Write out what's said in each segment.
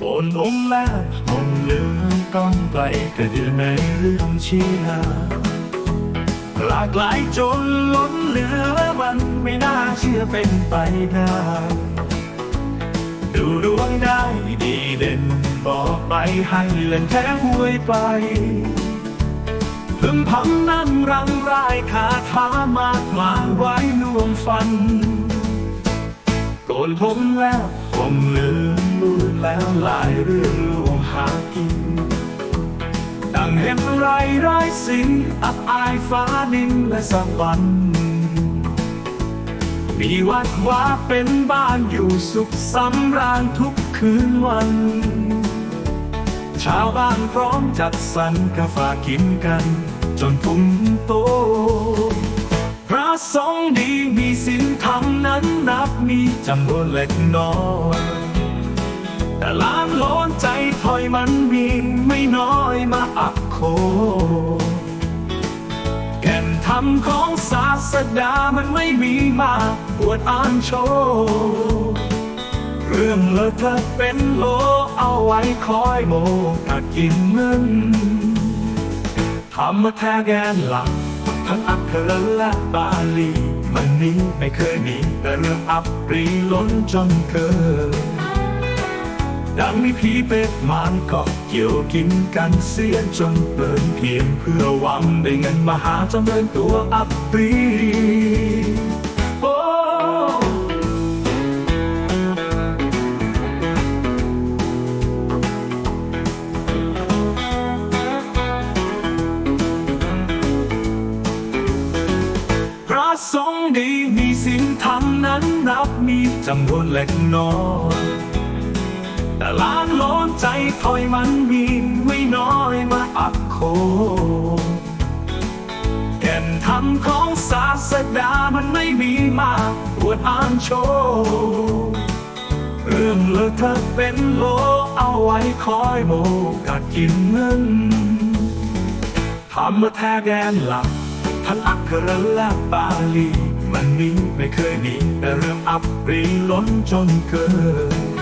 โอนลงแล้วคงลืมต้องไปก็เดือนในเรื่องชียหลากหลายจนล้นเหลือมันไม่น่าเชื่อเป็นไปได้ดูดวงได้ดีเด่นบอกไปให้เล่นแท้หวยไป พึมพำนั่งรังรายคาถามากมายไว้น่วมฟันโกนผมแล้วผมลืมลืมแล้วหลายเรื่องลวงหากินดังเห็นไรไร้สิ่งอับอายฟ้าดินและสวรรค์มีวัดว่าเป็นบ้านอยู่สุขสำราญทุกคืนวัน ชาวบ้านพร้อมจัดสรรกาฝากกินกัน จนพุงโต พระสงฆ์ดีมีศีลธรรมนั้นนับมีจำนวนเล็กน้อยแต่ล้านล้นใจถอยมันมีไม่น้อยมาอักโคแก่นธรรมของศาสดามันไม่มีมาปวดอ่านโชว์ รื่องเลอะเทอะเป็นโลเอาไว้คอยโมกัดกินเงินธรรมแท้แกนหลัก ทั้งอักขระและบาลี มันนี้ไม่เคยมีแต่เรื่องอับปรีล้นจนเกินดังมีผีเป็ดมารก็เกี่ยวกินกันเสียจนเปินเพียงเพื่อหวังได้เงินมาหาจำเริญตัวอับปรี นับมีจำนวนเล็กน้อยแต่ล้านล้นใจถอยมันมีไม่น้อยมาอักโคแก่นธรรมของศาสดามันไม่มีมาปวดอ่านโชว์เรื่องเลอะเทอะเป็นโลเอาไว้คอยโมกัดกินเงินธรรมแท้แกนหลักทั้งอักขระและบาลี มันนี้ไม่เคยมีแต่เรื่องอับปรีล้นจนเกิน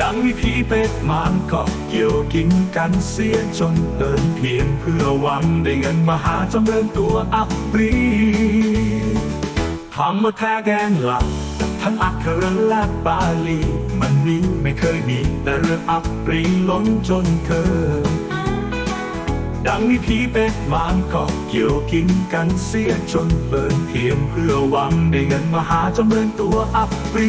ดังมีผีเป็ดมารก็เกี่ยวกินกันเสียจนเกินเพียงเพื่อหวังได้เงินมาหาจำเริญตัวอับปรีธรรมแท้แกนหลักทั้งอักขระและบาลี มันนี้ไม่เคยมีแต่เรื่องอับปรีล้นจนเกิน ดังมีผีเป็ดมารก็เกี่ยวกินกันเสียจนเปินเพียงเพื่อหวังได้เงินมาหาจำเริญตัวอับปี